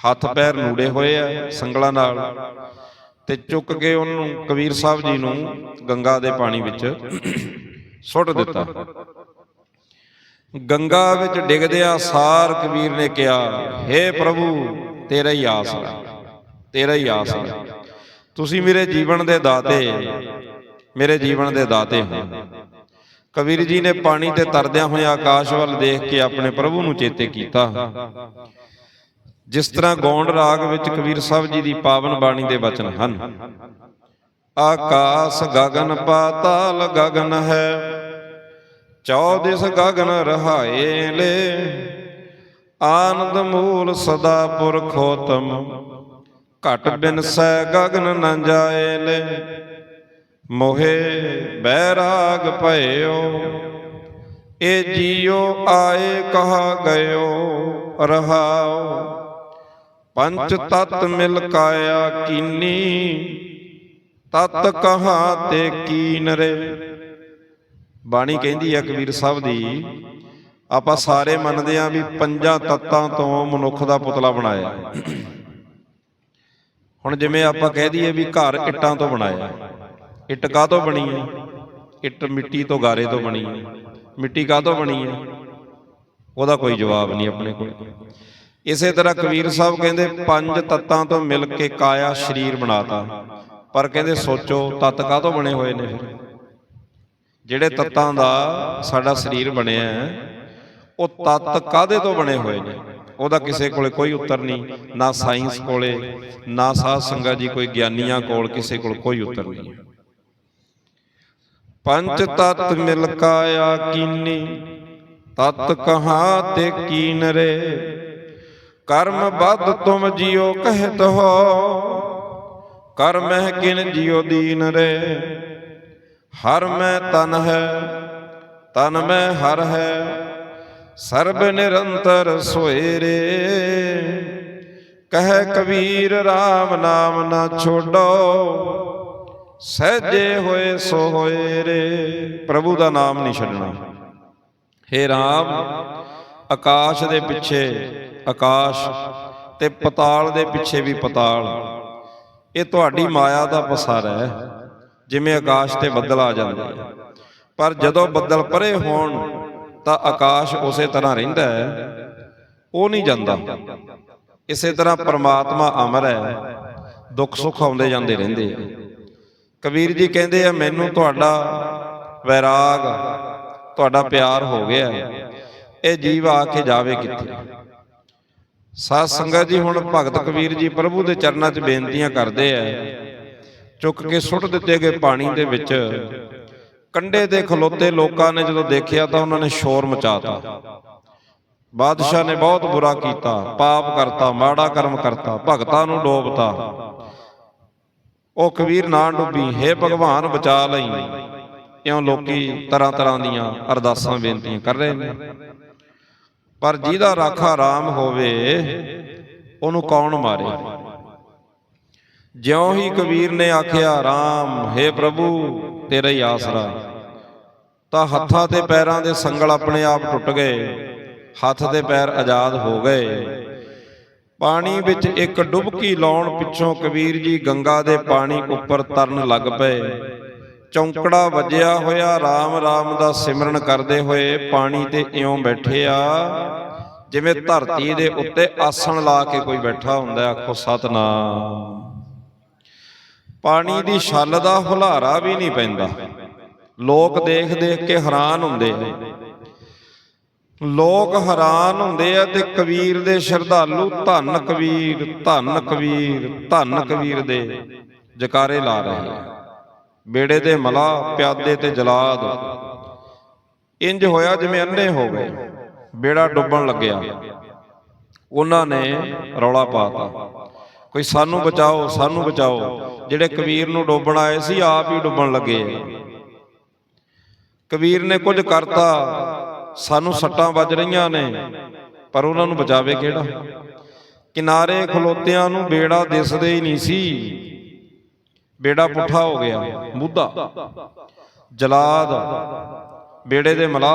ਹੱਥ ਪੈਰ ਨੂੜੇ ਹੋਏ ਆ, ਸੰਗਲਾਂ ਨਾਲ। ਤੇ ਚੁੱਕ ਕੇ ਉਹਨੂੰ ਕਬੀਰ ਸਾਹਿਬ ਜੀ ਨੂੰ ਗੰਗਾ ਦੇ ਪਾਣੀ ਵਿੱਚ ਸੁੱਟ ਦਿੱਤਾ। ਗੰਗਾ ਵਿੱਚ ਡਿੱਗਦਿਆਂ ਸਾਰ ਕਬੀਰ ਨੇ ਕਿਹਾ हे ਪ੍ਰਭੂ, ਤੇਰਾ ਹੀ ਆਸਰਾ ਤੇਰਾ ਹੀ ਆਸਰਾ ਤੁਸੀਂ ਮੇਰੇ ਜੀਵਨ ਦੇ ਦਾਤੇ, ਮੇਰੇ ਜੀਵਨ ਦੇ ਦਾਤੇ ਹੋ। ਕਬੀਰ ਜੀ ਨੇ ਪਾਣੀ ਤੇ ਤਰਦਿਆਂ ਹੋਏ ਆਕਾਸ਼ ਵੱਲ ਦੇਖ ਕੇ ਆਪਣੇ ਪ੍ਰਭੂ ਨੂੰ ਚੇਤੇ ਕੀਤਾ। ਜਿਸ ਤਰ੍ਹਾਂ ਗੌਂਡ ਰਾਗ ਵਿੱਚ ਕਬੀਰ ਸਾਹਿਬ ਜੀ ਦੀ ਪਾਵਨ ਬਾਣੀ ਦੇ ਬਚਨ ਹਨ। ਆਕਾਸ ਗਗਨ ਪਾਤਾਲ ਗਗਨ ਹੈ ਚੌਦਿਸ ਗਗਨ ਰਹਾਏ ਲੈ। ਆਨੰਦ ਮੂਲ ਸਦਾ ਪੁਰਖੋਤਮ ਘਟ ਬਿਨਸੈ ਗਗਨ ਨ ਜਾਏ ਲੈ। ਮੋਹੇ ਬੈਰਾਗ ਭਇਓ ਇਹ ਜੀਉ ਆਏ ਕਹਾ ਗਇਓ ਰਹਾਓ। ਪੰਚ ਤਤ ਮਿਲ ਕਾਇਆ ਕੀਨੀ। ਤਤ ਕਹਾ ਤੇ ਕੀਨ ਰੇ। ਬਾਣੀ ਕਹਿੰਦੀ ਆ ਕਬੀਰ ਸਾਹਿਬ ਦੀ ਆਪਾਂ ਸਾਰੇ ਮੰਨਦੇ ਆ ਵੀ ਪੰਜਾਂ ਤੱਤਾਂ ਤੋਂ ਮਨੁੱਖ ਦਾ ਪੁਤਲਾ ਬਣਾਇਆ। ਹੁਣ ਜਿਵੇਂ ਆਪਾਂ ਕਹਿ ਦਈਏ ਵੀ ਘਰ ਇੱਟਾਂ ਤੋਂ ਬਣਾਇਆ। ਇੱਟ ਕਾਹਤੋਂ ਬਣੀ ਹੈ ਇੱਟ ਮਿੱਟੀ ਤੋਂ ਗਾਰੇ ਤੋਂ ਬਣੀ ਹੈ ਮਿੱਟੀ ਕਾਹਤੋਂ ਬਣੀ ਹੈ ਉਹਦਾ ਕੋਈ ਜਵਾਬ ਨਹੀਂ ਆਪਣੇ ਕੋਲ। ਇਸੇ ਤਰ੍ਹਾਂ ਕਬੀਰ ਸਾਹਿਬ ਕਹਿੰਦੇ ਪੰਜ ਤੱਤਾਂ ਤੋਂ ਮਿਲ ਕੇ ਕਾਇਆ ਸਰੀਰ ਬਣਾਤਾ। ਪਰ ਕਹਿੰਦੇ ਸੋਚੋ ਤੱਤ ਕਾਹਤੋਂ ਬਣੇ ਹੋਏ ਨੇ ਫਿਰ? ਜਿਹੜੇ ਤੱਤਾਂ ਦਾ ਸਾਡਾ ਸਰੀਰ ਬਣਿਆ ਉਹ ਤੱਤ ਕਾਦੇ ਤੋਂ ਬਣੇ ਹੋਏ ਨੇ? ਉਹਦਾ ਕਿਸੇ ਕੋਲੇ ਕੋਈ ਉੱਤਰ ਨਹੀਂ ਨਾ ਸਾਇੰਸ ਕੋਲੇ ਨਾ ਸਾਧ ਸੰਗਤ ਜੀ ਕੋਈ ਗਿਆਨੀਆਂ ਕੋਲ ਕਿਸੇ ਕੋਲ ਕੋਈ ਉੱਤਰ ਨਹੀਂ। ਪੰਜ ਤਤ ਮਿਲ ਕਾਇਆ ਕੀਨੀ ਤਤ ਕਹਾ ਤੇ ਕੀਨ ਰੇ? ਕਰਮ ਬਦ ਤੁਮ ਜਿਉ ਕਹਿਤ। ਹੋ ਕਰਮਹਿ ਕਿਨ ਜਿਉ ਦੀਨ ਰੇ। ਹਰ ਮੈਂ ਤਨ ਹੈ ਤਨ ਮੈਂ ਹਰ ਹੈ। ਸਰਬ ਨਿਰੰਤਰ ਸੋਏ ਰੇ ਕਹੈ ਕਬੀਰ RAM ਨਾਮ ਨਾ ਛੋਡੋ। ਸਹਜੇ ਹੋਏ ਸੋ ਹੋਏ ਰੇ। ਪ੍ਰਭੂ ਦਾ ਨਾਮ ਨਹੀਂ ਛੱਡਣਾ। ਹੇ RAM ਆਕਾਸ਼ ਦੇ ਪਿੱਛੇ ਆਕਾਸ਼ ਤੇ ਪਤਾਲ ਦੇ ਪਿੱਛੇ ਵੀ ਪਤਾਲ। ਇਹ ਤੁਹਾਡੀ ਮਾਇਆ ਦਾ ਪਸਾਰਾ ਹੈ, ਜਿਵੇਂ ਆਕਾਸ਼ ਤੇ ਬੱਦਲ ਆ ਜਾਂਦੇ ਆ। ਪਰ ਜਦੋਂ ਬੱਦਲ ਪਰੇ ਹੋਣ, ਤਾਂ ਆਕਾਸ਼ ਉਸੇ ਤਰ੍ਹਾਂ ਰਹਿੰਦਾ ਹੈ, ਉਹ ਨਹੀਂ ਜਾਂਦਾ। ਇਸੇ ਤਰ੍ਹਾਂ ਪਰਮਾਤਮਾ ਅਮਰ ਹੈ, ਦੁੱਖ ਸੁੱਖ ਆਉਂਦੇ ਜਾਂਦੇ ਰਹਿੰਦੇ ਆ। ਕਬੀਰ ਜੀ ਕਹਿੰਦੇ ਆ, ਮੈਨੂੰ ਤੁਹਾਡਾ ਵੈਰਾਗ, ਤੁਹਾਡਾ ਪਿਆਰ ਹੋ ਗਿਆ। ਇਹ ਜੀਵ ਆ ਕੇ ਜਾਵੇ ਕਿੱਥੇ? ਸਾਧ ਸੰਗਤ ਜੀ, ਹੁਣ ਭਗਤ ਕਬੀਰ ਜੀ ਪ੍ਰਭੂ ਦੇ ਚਰਨਾਂ 'ਚ ਬੇਨਤੀਆਂ ਕਰਦੇ ਆ। ਚੁੱਕ ਕੇ ਸੁੱਟ ਦਿੱਤੇ ਗਏ ਪਾਣੀ ਦੇ ਵਿੱਚ। ਕੰਡੇ ਦੇ ਖਲੋਤੇ ਲੋਕਾਂ ਨੇ ਜਦੋਂ ਦੇਖਿਆ ਤਾਂ ਉਹਨਾਂ ਨੇ ਸ਼ੋਰ ਮਚਾਤਾ। ਬਾਦਸ਼ਾਹ ਨੇ ਬਹੁਤ ਬੁਰਾ ਕੀਤਾ, ਪਾਪ ਕਰਤਾ, ਮਾੜਾ ਕਰਮ ਕਰਤਾ, ਭਗਤਾਂ ਨੂੰ ਡੋਬਤਾ। ਉਹ ਕਬੀਰ ਨਾ ਡੁੱਬੀ, ਹੇ ਭਗਵਾਨ ਬਚਾ ਲਈ। ਇਉਂ ਲੋਕੀ ਤਰ੍ਹਾਂ ਤਰ੍ਹਾਂ ਦੀਆਂ ਅਰਦਾਸਾਂ, ਬੇਨਤੀਆਂ ਕਰ ਰਹੇ ਨੇ। ਪਰ ਜਿਹਦਾ ਰਾਖਾ ਰਾਮ ਹੋਵੇ ਉਹਨੂੰ ਕੌਣ ਮਾਰੇ? ਜਿਉਂ ਹੀ ਕਬੀਰ ਨੇ ਆਖਿਆ ਰਾਮ हे ਪ੍ਰਭੂ ਤੇਰਾ ਹੀ। ਆਸਰਾ ਤਾਂ ਹੱਥਾਂ ਤੇ ਪੈਰਾਂ ਦੇ ਸੰਗਲ ਆਪਣੇ ਆਪ ਟੁੱਟ ਗਏ। ਹੱਥ ਤੇ ਪੈਰ ਆਜ਼ਾਦ ਹੋ ਗਏ। ਪਾਣੀ ਵਿੱਚ ਇੱਕ ਡੁਬਕੀ ਲਾਉਣ ਪਿੱਛੋਂ ਕਬੀਰ ਜੀ ਗੰਗਾ ਦੇ ਪਾਣੀ ਉੱਪਰ ਤਰਨ ਲੱਗ ਪਏ। ਚੌਂਕੜਾ ਵੱਜਿਆ ਹੋਇਆ RAM RAM ਦਾ ਸਿਮਰਨ ਕਰਦੇ ਹੋਏ ਪਾਣੀ ਤੇ ਇਉਂ ਬੈਠੇ ਆ ਜਿਵੇਂ ਧਰਤੀ ਦੇ ਉੱਤੇ ਆਸਣ ਲਾ ਕੇ ਕੋਈ ਬੈਠਾ ਹੁੰਦਾ ਹੈ, ਆਖੋ ਸਤਨਾਮ। ਪਾਣੀ ਦੀ ਛੱਲ ਦਾ ਹੁਲਾਰਾ ਵੀ ਨਹੀਂ ਪੈਂਦਾ। ਲੋਕ ਦੇਖ ਦੇਖ ਕੇ ਹੈਰਾਨ ਹੁੰਦੇ ਨੇ ਲੋਕ ਹੈਰਾਨ ਹੁੰਦੇ ਆ ਤੇ ਕਬੀਰ ਦੇ ਸ਼ਰਧਾਲੂ ਧੰਨ ਕਬੀਰ ਧੰਨ ਕਬੀਰ ਧੰਨ ਕਬੀਰ ਦੇ ਜਕਾਰੇ ਲਾ ਰਹੇ ਆ। ਬੇੜੇ ਦੇ ਮਲਾ ਪਿਆਦੇ ਤੇ ਜਲਾਦ। ਇੰਜ ਹੋਇਆ ਜਿਵੇਂ ਅੰਨੇ ਹੋ ਗਏ। ਬੇੜਾ ਡੁੱਬਣ ਲੱਗਿਆ। ਉਹਨਾਂ ਨੇ ਰੌਲਾ ਪਾਤਾ ਕੋਈ ਸਾਨੂੰ ਬਚਾਓ ਸਾਨੂੰ ਬਚਾਓ। ਜਿਹੜੇ ਕਬੀਰ ਨੂੰ ਡੋਬਣ ਆਏ ਸੀ ਆਪ ਹੀ ਡੁੱਬਣ ਲੱਗੇ। ਕਬੀਰ ਨੇ ਕੁਝ ਕਰਤਾ। ਸਾਨੂੰ ਸੱਟਾਂ ਵੱਜ ਰਹੀਆਂ ਨੇ। ਪਰ ਉਹਨਾਂ ਨੂੰ ਬਚਾਵੇ ਕਿਹੜਾ? ਕਿਨਾਰੇ ਖਲੋਤਿਆਂ ਨੂੰ ਬੇੜਾ ਦਿਸਦੇ ਹੀ ਨਹੀਂ ਸੀ। ਬੇੜਾ ਪੁੱਠਾ ਹੋ ਗਿਆ ਮੁੱਦਾ। ਜਲਾਦ। ਬੇੜੇ ਦੇ ਮਲਾ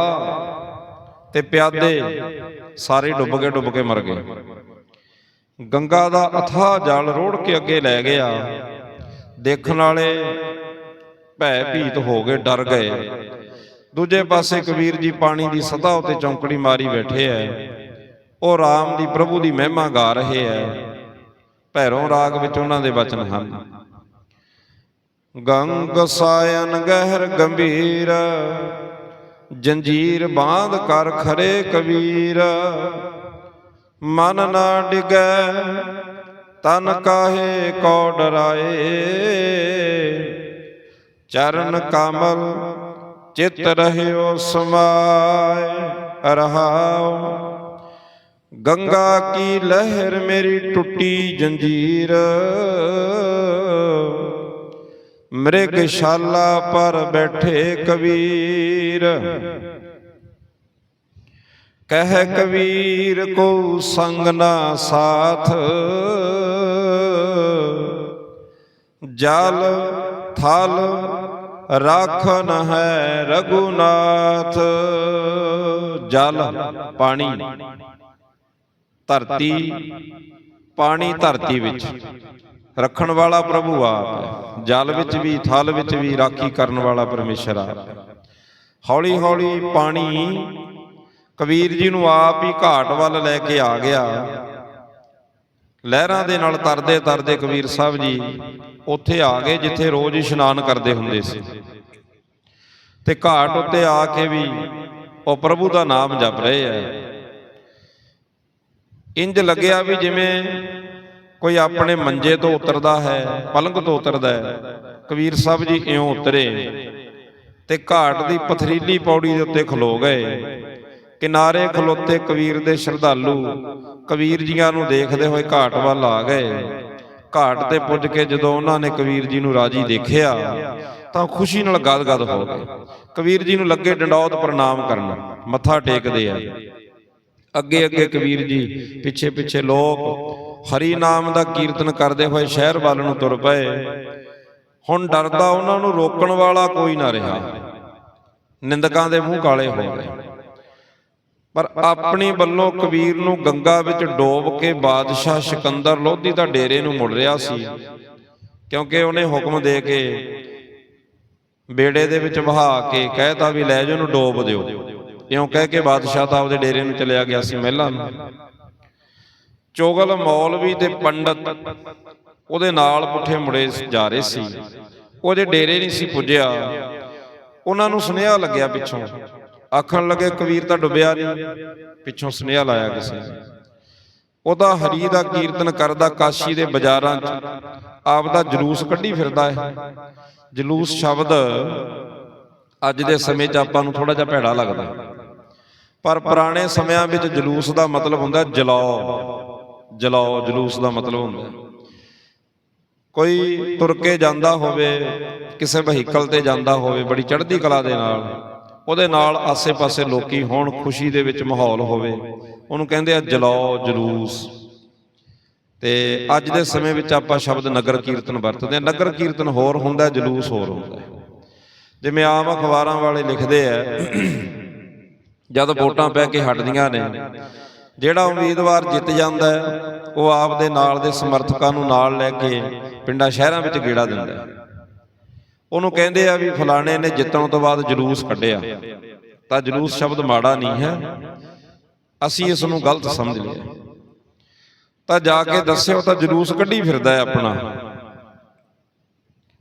ਤੇ ਪਿਆਦੇ ਸਾਰੇ ਡੁੱਬ ਕੇ ਡੁੱਬ ਕੇ ਮਰ ਗਏ। ਗੰਗਾ ਦਾ ਅਥਾਹ ਜਲ ਰੋੜ ਕੇ ਅੱਗੇ ਲੈ ਗਿਆ। ਦੇਖਣ ਵਾਲੇ ਭੈ ਭੀਤ ਹੋ ਗਏ ਡਰ ਗਏ। ਦੂਜੇ ਪਾਸੇ ਕਬੀਰ ਜੀ ਪਾਣੀ ਦੀ ਸਤ੍ਹਾ ਉਤੇ ਚੌਂਕੜੀ ਮਾਰੀ ਬੈਠੇ ਐ। ਉਹ RAM ਦੀ ਪ੍ਰਭੂ ਦੀ ਮਹਿਮਾ ਗਾ ਰਹੇ ਐ। ਭੈਰੋਂ ਰਾਗ ਵਿੱਚ ਉਹਨਾਂ ਦੇ ਬਚਨ ਹਨ। ਗੰਗ ਸਾਇਨ ਗਹਿਰ ਗੰਭੀਰ, ਜੰਜੀਰ ਬਾਂਧ ਕਰ ਖਰੇ ਕਬੀਰ। ਮਨ ਨਾ ਡਿਗੈ, ਤਨ ਕਾਹੇ ਕੋ ਡਰਾਏ ਚਰਨ ਕਮਲ ਚਿਤ ਰਹਿਓ ਸਮਾਏ, ਰਹਾਉ। ਗੰਗਾ ਕੀ ਲਹਿਰ ਮੇਰੀ ਟੁੱਟੀ ਜੰਜੀਰ। ਮ੍ਰਿਗਸ਼ਾਲਾ ਪਰ ਬੈਠੇ ਕਬੀਰ। ਕਹਿ ਕਬੀਰ ਕੋ ਸੰਗ ਨਾ ਸਾਥ। ਜਲ ਥਲ ਰਾਖਨ ਹੈ ਰਗੁਨਾਥ ਜਲ ਪਾਣੀ। ਧਰਤੀ ਪਾਣੀ ਧਰਤੀ ਵਿੱਚ। ਰੱਖਣ ਵਾਲਾ ਪ੍ਰਭੂ ਆਪ ਹੈ। ਜਲ ਵਿੱਚ ਵੀ, ਥਲ ਵਿੱਚ ਵੀ ਰਾਖੀ ਕਰਨ ਵਾਲਾ ਪਰਮੇਸ਼ਰ ਆਪ ਹੈ ਹੌਲੀ ਹੌਲੀ ਪਾਣੀ ਕਬੀਰ ਜੀ ਨੂੰ ਆਪ ਹੀ ਘਾਟ ਵੱਲ ਲੈ ਕੇ ਆ ਗਿਆ। ਲਹਿਰਾਂ ਦੇ ਨਾਲ ਤਰਦੇ ਤਰਦੇ ਕਬੀਰ ਸਾਹਿਬ ਜੀ ਉੱਥੇ ਆ ਗਏ, ਜਿੱਥੇ ਰੋਜ਼ ਇਸ਼ਨਾਨ ਕਰਦੇ ਹੁੰਦੇ ਸੀ। ਤੇ ਘਾਟ ਉੱਤੇ ਆ ਕੇ ਵੀ ਉਹ ਪ੍ਰਭੂ ਦਾ ਨਾਮ ਜਪ ਰਹੇ ਆ। ਇੰਜ ਲੱਗਿਆ ਵੀ ਜਿਵੇਂ ਕੋਈ ਆਪਣੇ ਮੰਜੇ ਤੋਂ ਉਤਰਦਾ ਹੈ ਪਲੰਗ ਤੋਂ ਉਤਰਦਾ ਹੈ। ਕਬੀਰ ਸਾਹਿਬ ਜੀ ਇਉਂ ਉਤਰੇ ਤੇ ਘਾਟ ਦੀ ਪਥਰੀਲੀ ਪੌੜੀ ਦੇ ਉੱਤੇ ਖਲੋ ਗਏ। ਕਿਨਾਰੇ ਖਲੋਤੇ ਕਬੀਰ ਦੇ ਸ਼ਰਧਾਲੂ ਕਬੀਰ ਜੀਆਂ ਨੂੰ ਦੇਖਦੇ ਹੋਏ ਘਾਟ ਵੱਲ ਆ ਗਏ। ਘਾਟ ਤੇ ਪੁੱਜ ਕੇ ਜਦੋਂ ਉਹਨਾਂ ਨੇ ਕਬੀਰ ਜੀ ਨੂੰ ਰਾਜੀ ਦੇਖਿਆ, ਤਾਂ ਖੁਸ਼ੀ ਨਾਲ ਗਦਗਦ ਹੋ ਗਏ। ਕਬੀਰ ਜੀ ਨੂੰ ਲੱਗੇ ਡੰਡੌਤ ਪ੍ਰਣਾਮ ਕਰਨ, ਮੱਥਾ ਟੇਕਦੇ ਆ। ਅੱਗੇ ਅੱਗੇ ਕਬੀਰ ਜੀ, ਪਿੱਛੇ ਪਿੱਛੇ ਲੋਕ ਹਰੀ ਨਾਮ ਦਾ ਕੀਰਤਨ ਕਰਦੇ ਹੋਏ ਸ਼ਹਿਰ ਵੱਲ ਨੂੰ ਤੁਰ ਪਏ। ਹੁਣ ਡਰਦਾ ਉਹਨਾਂ ਨੂੰ ਰੋਕਣ ਵਾਲਾ ਕੋਈ ਨਾ ਰਿਹਾ। ਨਿੰਦਕਾਂ ਦੇ ਮੂੰਹ ਕਾਲੇ ਹੋ ਗਏ। ਪਰ ਆਪਣੀ ਵੱਲੋਂ ਕਬੀਰ ਨੂੰ ਗੰਗਾ ਵਿੱਚ ਡੋਬ ਕੇ ਬਾਦਸ਼ਾਹ ਸਿਕੰਦਰ ਲੋਧੀ ਦਾ ਡੇਰੇ ਨੂੰ ਮੁੜ ਰਿਹਾ ਸੀ। ਕਿਉਂਕਿ ਉਹਨੇ ਹੁਕਮ ਦੇ ਕੇ ਬੇੜੇ ਦੇ ਵਿੱਚ ਵਹਾ ਕੇ ਕਹਿਤਾ ਵੀ ਲੈ ਜਾਓ ਨੂੰ ਡੋਬ ਦਿਓ। ਇਉਂ ਕਹਿ ਕੇ ਬਾਦਸ਼ਾਹ ਤਾਂ ਆਪਦੇ ਡੇਰੇ ਨੂੰ ਚਲਿਆ ਗਿਆ ਸੀ ਮਹਿਲਾਂ ਨੂੰ। ਚੋਗਲ ਮੌਲਵੀ ਤੇ ਪੰਡਤ ਉਹਦੇ ਨਾਲ ਪੁੱਠੇ ਮੁੜੇ ਜਾ ਰਹੇ ਸੀ। ਉਹਦੇ ਡੇਰੇ ਨਹੀਂ ਸੀ ਪੁੱਜਿਆ। ਉਹਨਾਂ ਨੂੰ ਸੁਨੇਹਾ ਲੱਗਿਆ ਪਿੱਛੋਂ। ਆਖਣ ਲੱਗੇ, ਕਬੀਰ ਤਾਂ ਡੁੱਬਿਆ ਨਹੀਂ। ਪਿੱਛੋਂ ਸੁਨੇਹਾ ਲਾਇਆ ਕਿਸੇ ਨੇ। ਉਹਦਾ ਹਰੀ ਦਾ ਕੀਰਤਨ ਕਰਦਾ ਕਾਸ਼ੀ ਦੇ ਬਾਜ਼ਾਰਾਂ 'ਚ। ਆਪ ਦਾ ਜਲੂਸ ਕੱਢੀ ਫਿਰਦਾ ਹੈ ਜਲੂਸ ਸ਼ਬਦ ਅੱਜ ਦੇ ਸਮੇਂ 'ਚ ਆਪਾਂ ਨੂੰ ਥੋੜਾ ਜਿਹਾ ਭੈੜਾ ਲੱਗਦਾ। ਪਰ ਪੁਰਾਣੇ ਸਮਿਆਂ ਵਿੱਚ ਜਲੂਸ ਦਾ ਮਤਲਬ ਹੁੰਦਾ ਜਲਾਓ ਜਲਾਓ ਜਲੂਸ ਦਾ ਮਤਲਬ ਹੁੰਦਾ। ਕੋਈ ਤੁਰ ਕੇ ਜਾਂਦਾ ਹੋਵੇ, ਕਿਸੇ ਵਹੀਕਲ ਤੇ ਜਾਂਦਾ ਹੋਵੇ, ਬੜੀ ਚੜ੍ਹਦੀ ਕਲਾ ਦੇ ਨਾਲ, ਉਹਦੇ ਨਾਲ ਆਸੇ-ਪਾਸੇ ਲੋਕੀ ਹੋਣ, ਖੁਸ਼ੀ ਦੇ ਵਿੱਚ ਮਾਹੌਲ ਹੋਵੇ, ਉਹਨੂੰ ਕਹਿੰਦੇ ਆ ਜਲਾਓ ਜਲੂਸ। ਤੇ ਅੱਜ ਦੇ ਸਮੇਂ ਵਿੱਚ ਆਪਾਂ ਸ਼ਬਦ ਨਗਰ ਕੀਰਤਨ ਵਰਤਦੇ ਆ। ਨਗਰ ਕੀਰਤਨ ਹੋਰ ਹੁੰਦਾ, ਜਲੂਸ ਹੋਰ ਹੁੰਦਾ। ਜਿਵੇਂ ਆਮ ਅਖਬਾਰਾਂ ਵਾਲੇ ਲਿਖਦੇ ਆ, ਜਦ ਵੋਟਾਂ ਪੈ ਕੇ ਹਟਦੀਆਂ ਨੇ ਜਿਹੜਾ ਉਮੀਦਵਾਰ ਜਿੱਤ ਜਾਂਦਾ ਉਹ ਆਪ ਦੇ ਨਾਲ ਦੇ ਸਮਰਥਕਾਂ ਨੂੰ ਨਾਲ ਲੈ ਕੇ ਪਿੰਡਾਂ ਸ਼ਹਿਰਾਂ ਵਿੱਚ ਗੇੜਾ ਦਿੰਦਾ ਉਹਨੂੰ ਕਹਿੰਦੇ ਆ ਵੀ ਫਲਾਣੇ ਨੇ ਜਿੱਤਣ ਤੋਂ ਬਾਅਦ ਜਲੂਸ ਕੱਢਿਆ। ਤਾਂ ਜਲੂਸ ਸ਼ਬਦ ਮਾੜਾ ਨਹੀਂ ਹੈ। ਅਸੀਂ ਇਸ ਨੂੰ ਗਲਤ ਸਮਝ ਲਿਆ। ਤਾਂ ਜਾ ਕੇ ਦੱਸਿਓ ਤਾਂ ਜਲੂਸ ਕੱਢੀ ਫਿਰਦਾ ਹੈ ਆਪਣਾ।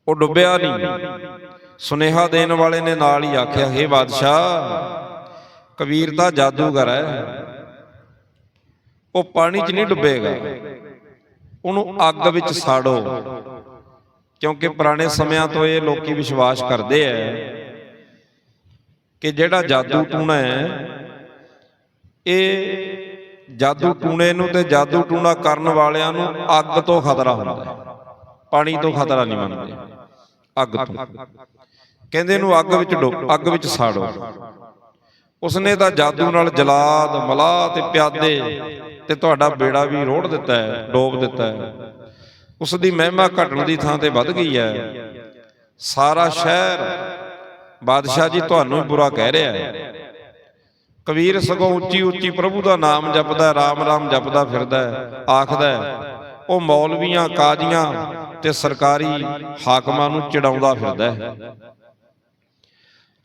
ਉਹ ਡੁੱਬਿਆ ਨਹੀਂ। ਸੁਨੇਹਾ ਦੇਣ ਵਾਲੇ ਨੇ ਨਾਲ ਹੀ ਆਖਿਆ, ਹੇ ਬਾਦਸ਼ਾਹ, ਕਬੀਰ ਤਾਂ ਜਾਦੂਗਰ ਹੈ। ਉਹ ਪਾਣੀ 'ਚ ਨਹੀਂ ਡੁੱਬੇਗਾ। ਉਹਨੂੰ ਅੱਗ ਵਿੱਚ ਸਾੜੋ। ਕਿਉਂਕਿ ਪੁਰਾਣੇ ਸਮਿਆਂ ਤੋਂ ਇਹ ਲੋਕੀ ਵਿਸ਼ਵਾਸ ਕਰਦੇ ਐ ਕਿ ਜਿਹੜਾ ਜਾਦੂ ਟੂਣਾ ਹੈ, ਇਹ ਜਾਦੂ ਟੂਣੇ ਨੂੰ ਤੇ ਜਾਦੂ ਟੂਣਾ ਕਰਨ ਵਾਲਿਆਂ ਨੂੰ ਅੱਗ ਤੋਂ ਖਤਰਾ ਹੁੰਦਾ ਹੈ। ਪਾਣੀ ਤੋਂ ਖਤਰਾ ਨਹੀਂ ਮੰਨਦੇ। ਅੱਗ ਤੋਂ। ਕਹਿੰਦੇ ਇਹਨੂੰ ਅੱਗ ਵਿੱਚ ਡੁੱਬ, ਅੱਗ ਵਿੱਚ ਸਾੜੋ। ਉਸਨੇ ਤਾਂ ਜਾਦੂ ਨਾਲ ਜਲਾਦ ਮਲਾ ਤੇ ਪਿਆਦੇ ਤੇ ਤੁਹਾਡਾ ਬੇੜਾ ਵੀ ਰੋੜ ਦਿੱਤਾ ਹੈ, ਡੋਬ ਦਿੱਤਾ ਹੈ। ਉਸ ਦੀ ਮਹਿਮਾ ਘਟਣ ਦੀ ਥਾਂ ਤੇ ਵੱਧ ਗਈ ਹੈ। ਸਾਰਾ ਸ਼ਹਿਰ ਬਾਦਸ਼ਾਹ ਜੀ ਤੁਹਾਨੂੰ ਹੀ ਬੁਰਾ ਕਹਿ ਰਿਹਾ ਹੈ। ਕਬੀਰ ਸਗੋਂ ਉੱਚੀ ਉੱਚੀ ਪ੍ਰਭੂ ਦਾ ਨਾਮ ਜਪਦਾ ਰਾਮ ਰਾਮ ਜਪਦਾ ਫਿਰਦਾ ਆਖਦਾ ਉਹ ਮੌਲਵੀਆਂ, ਕਾਜ਼ੀਆਂ ਤੇ ਸਰਕਾਰੀ ਹਾਕਮਾਂ ਨੂੰ ਚਿੜਾਉਂਦਾ ਫਿਰਦਾ ਹੈ।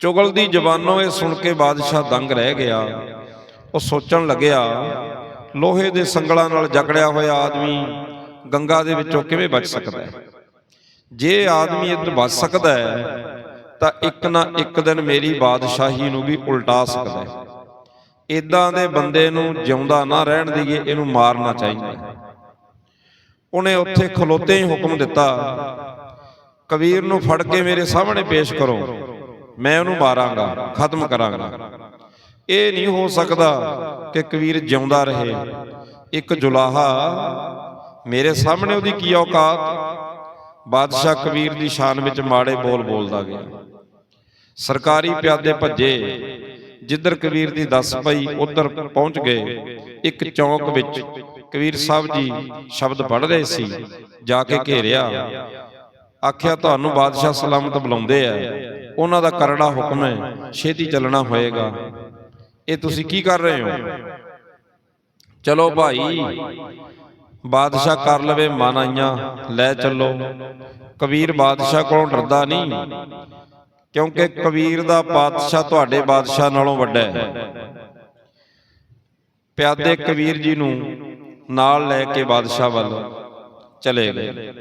ਚੁਗਲ ਦੀ ਜ਼ਬਾਨੋਂ ਇਹ ਸੁਣ ਕੇ ਬਾਦਸ਼ਾਹ ਦੰਗ ਰਹਿ ਗਿਆ। ਉਹ ਸੋਚਣ ਲੱਗਿਆ ਲੋਹੇ ਦੇ ਸੰਗਲਾਂ ਨਾਲ ਜਕੜਿਆ ਹੋਇਆ ਆਦਮੀ ਗੰਗਾ ਦੇ ਵਿੱਚੋਂ ਕਿਵੇਂ ਬਚ ਸਕਦਾ ਹੈ? ਜੇ ਆਦਮੀ ਇੱਧਰ ਬਚ ਸਕਦਾ ਹੈ, ਤਾਂ ਇੱਕ ਨਾ ਇੱਕ ਦਿਨ ਮੇਰੀ ਬਾਦਸ਼ਾਹੀ ਨੂੰ ਵੀ ਉਲਟਾ ਸਕਦਾ ਹੈ। ਇਦਾਂ ਦੇ ਬੰਦੇ ਨੂੰ ਜਿਉਂਦਾ ਨਾ ਰਹਿਣ ਦੀਏ ਇਹਨੂੰ ਮਾਰਨਾ ਚਾਹੀਦਾ ਹੈ। ਉਹਨੇ ਉੱਥੇ ਖਲੋਤੇ ਹੀ ਹੁਕਮ ਦਿੱਤਾ, ਕਬੀਰ ਨੂੰ ਫੜ ਕੇ ਮੇਰੇ ਸਾਹਮਣੇ ਪੇਸ਼ ਕਰੋ, ਮੈਂ ਉਹਨੂੰ ਮਾਰਾਂਗਾ, ਖਤਮ ਕਰਾਂਗਾ। ਇਹ ਨਹੀਂ ਹੋ ਸਕਦਾ ਕਿ ਕਬੀਰ ਜਿਉਂਦਾ ਰਹੇ। ਇੱਕ ਜੁਲਾਹਾ, ਮੇਰੇ ਸਾਹਮਣੇ ਉਹਦੀ ਕੀ ਔਕਾਤ? ਬਾਦਸ਼ਾਹ ਕਬੀਰ ਦੀ ਸ਼ਾਨ ਵਿੱਚ ਮਾੜੇ ਬੋਲ ਬੋਲਦਾ ਗਿਆ। ਸਰਕਾਰੀ ਪਿਆਦੇ ਭੱਜੇ, ਜਿੱਧਰ ਕਬੀਰ ਦੀ ਦੱਸ ਪਈ, ਉਧਰ ਪਹੁੰਚ ਗਏ। ਇੱਕ ਚੌਂਕ ਵਿੱਚ ਕਬੀਰ ਸਾਹਿਬ ਜੀ ਸ਼ਬਦ ਪੜ੍ਹ ਰਹੇ ਸੀ, ਜਾ ਕੇ ਘੇਰਿਆ। ਆਖਿਆ, ਤੁਹਾਨੂੰ ਬਾਦਸ਼ਾਹ ਸਲਾਮਤ ਬੁਲਾਉਂਦੇ ਆ। ਉਹਨਾਂ ਦਾ ਕਰੜਾ ਹੁਕਮ ਹੈ, ਛੇਤੀ ਚੱਲਣਾ ਹੋਏਗਾ। ਇਹ ਤੁਸੀਂ ਕੀ ਕਰ ਰਹੇ ਹੋ? ਚਲੋ ਭਾਈ ਬਾਦਸ਼ਾਹ ਕਰ ਲਵੇ ਮਨ ਆਈਆਂ ਲੈ ਚੱਲੋ। ਕਬੀਰ ਬਾਦਸ਼ਾਹ ਕੋਲੋਂ ਡਰਦਾ ਨਹੀਂ। ਕਿਉਂਕਿ ਕਬੀਰ ਦਾ ਬਾਦਸ਼ਾਹ ਤੁਹਾਡੇ ਬਾਦਸ਼ਾਹ ਨਾਲੋਂ ਵੱਡਾ ਹੈ। ਪਿਆਦੇ ਕਬੀਰ ਜੀ ਨੂੰ ਨਾਲ ਲੈ ਕੇ ਬਾਦਸ਼ਾਹ ਵੱਲ ਚਲੇ ਗਏ।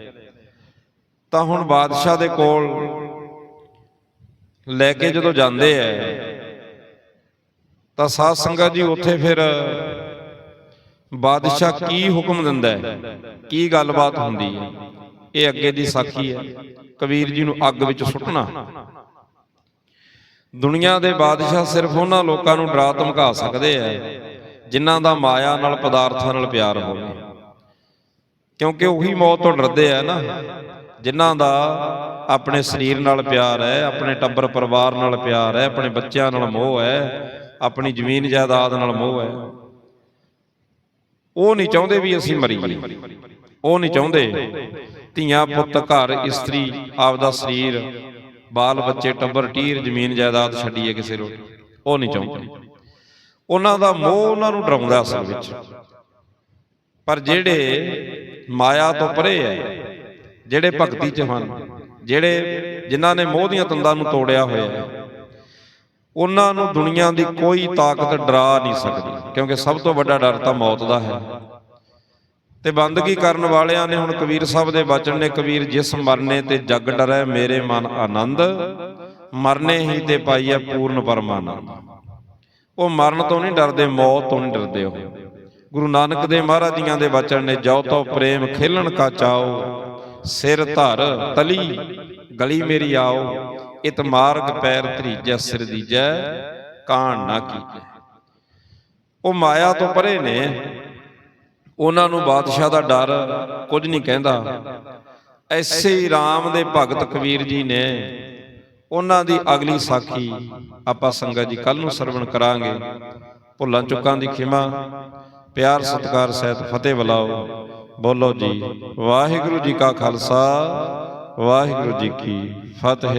ਤਾਂ ਹੁਣ ਬਾਦਸ਼ਾਹ ਦੇ ਕੋਲ ਲੈ ਕੇ ਜਦੋਂ ਜਾਂਦੇ ਐ ਤਾਂ ਸਾਧ ਸੰਗਤ ਜੀ ਉੱਥੇ ਫਿਰ ਬਾਦਸ਼ਾਹ ਕੀ ਹੁਕਮ ਦਿੰਦਾ ਹੈ? ਕੀ ਗੱਲਬਾਤ ਹੁੰਦੀ ਹੈ? ਇਹ ਅੱਗੇ ਦੀ ਸਾਖੀ ਹੈ। ਕਬੀਰ ਜੀ ਨੂੰ ਅੱਗ ਵਿੱਚ ਸੁੱਟਣਾ। ਦੁਨੀਆ ਦੇ ਬਾਦਸ਼ਾਹ ਸਿਰਫ ਉਹਨਾਂ ਲੋਕਾਂ ਨੂੰ ਡਰਾ ਧਮਕਾ ਸਕਦੇ ਐ ਜਿਨ੍ਹਾਂ ਦਾ ਮਾਇਆ ਨਾਲ, ਪਦਾਰਥਾਂ ਨਾਲ ਪਿਆਰ ਹੋਵੇ। ਕਿਉਂਕਿ ਉਹੀ ਮੌਤ ਤੋਂ ਡਰਦੇ ਆ ਨਾ, ਜਿਨ੍ਹਾਂ ਦਾ ਆਪਣੇ ਸਰੀਰ ਨਾਲ ਪਿਆਰ ਹੈ, ਆਪਣੇ ਟੱਬਰ ਪਰਿਵਾਰ ਨਾਲ ਪਿਆਰ ਹੈ, ਆਪਣੇ ਬੱਚਿਆਂ ਨਾਲ ਮੋਹ ਹੈ ਆਪਣੀ ਜ਼ਮੀਨ ਜਾਇਦਾਦ ਨਾਲ ਮੋਹ ਹੈ। ਉਹ ਨਹੀਂ ਚਾਹੁੰਦੇ ਵੀ ਅਸੀਂ ਮਰੀਏ। ਉਹ ਨਹੀਂ ਚਾਹੁੰਦੇ ਧੀਆਂ ਪੁੱਤ, ਘਰ, ਇਸਤਰੀ, ਆਪਦਾ ਸਰੀਰ, ਬਾਲ ਬੱਚੇ, ਟੱਬਰ, ਟੀਰ, ਜ਼ਮੀਨ, ਜਾਇਦਾਦ ਛੱਡੀਏ ਕਿਸੇ ਨੂੰ। ਉਹ ਨਹੀਂ ਚਾਹੁੰਦੇ। ਉਹਨਾਂ ਦਾ ਮੋਹ ਉਹਨਾਂ ਨੂੰ ਡਰਾਉਂਦਾ ਅਸਲ ਵਿੱਚ। ਪਰ ਜਿਹੜੇ ਮਾਇਆ ਤੋਂ ਪਰੇ ਹੈ, ਜਿਹੜੇ ਭਗਤੀ ਚ ਹਨ, ਜਿਹੜੇ ਜਿਨ੍ਹਾਂ ਨੇ ਮੋਹ ਦੀਆਂ ਤੰਦਾਂ ਨੂੰ ਤੋੜਿਆ ਹੋਇਆ ਹੈ ਉਹਨਾਂ ਨੂੰ ਦੁਨੀਆ ਦੀ ਕੋਈ ਤਾਕਤ ਡਰਾ ਨਹੀਂ ਸਕਦੀ, ਕਿਉਂਕਿ ਸਭ ਤੋਂ ਵੱਡਾ ਡਰ ਤਾਂ ਮੌਤ ਦਾ ਹੈ। ਤੇ ਬੰਦਗੀ ਕਰਨ ਵਾਲਿਆਂ ਨੇ ਹੁਣ ਕਬੀਰ ਸਾਹਿਬ ਦੇ ਬਚਨ ਨੇ, ਕਬੀਰ ਜਿਸ ਮਰਨੇ ਤੇ ਜਗ ਡਰੈ, ਮੇਰੇ ਮਨ ਆਨੰਦ, ਮਰਨੇ ਹੀ ਤੇ ਪਾਈਐ ਪੂਰਨ ਪਰਮਾਨੰਦ। ਉਹ ਮਰਨ ਤੋਂ ਨਹੀਂ ਡਰਦੇ, ਮੌਤ ਤੋਂ ਨਹੀਂ ਡਰਦੇ ਉਹ। ਗੁਰੂ ਨਾਨਕ ਦੇ ਮਹਾਰਾਜ ਜੀਆਂ ਦੇ ਬਚਨ ਨੇ ਜੋ ਤੋ ਪ੍ਰੇਮ ਖੇਲਣ ਕਾ ਚਾਓ, ਸਿਰ ਧਰ ਤਲੀ, ਗਲੀ ਮੇਰੀ ਆਓ। ਇਤ ਮਾਰਗ ਪੈਰ ਧਰੀਜੈ, ਸਿਰ ਦੀਜੈ, ਕਾਣ ਨਾ ਕੀਜੈ। ਉਹ ਮਾਇਆ ਤੋਂ ਪਰੇ ਨੇ। ਉਹਨਾਂ ਨੂੰ ਬਾਦਸ਼ਾਹ ਦਾ ਡਰ ਕੁਝ ਨਹੀਂ ਕਹਿੰਦਾ। ਐਸੇ ਹੀ RAM ਦੇ ਭਗਤ ਕਬੀਰ ਜੀ ਨੇ ਉਹਨਾਂ ਦੀ ਅਗਲੀ ਸਾਖੀ ਆਪਾਂ ਸੰਗਤ ਜੀ ਕੱਲ ਨੂੰ ਸਰਵਣ ਕਰਾਂਗੇ। ਭੁੱਲਾਂ ਚੁੱਕਾਂ ਦੀ ਖਿਮਾ, ਪਿਆਰ ਸਤਿਕਾਰ ਸਹਿਤ ਫਤਿਹ ਬੁਲਾਓ। ਬੋਲੋ ਜੀ, ਵਾਹਿਗੁਰੂ ਜੀ ਕਾ ਖਾਲਸਾ। ਵਾਹਿਗੁਰੂ ਜੀ ਕੀ ਫਤਿਹ।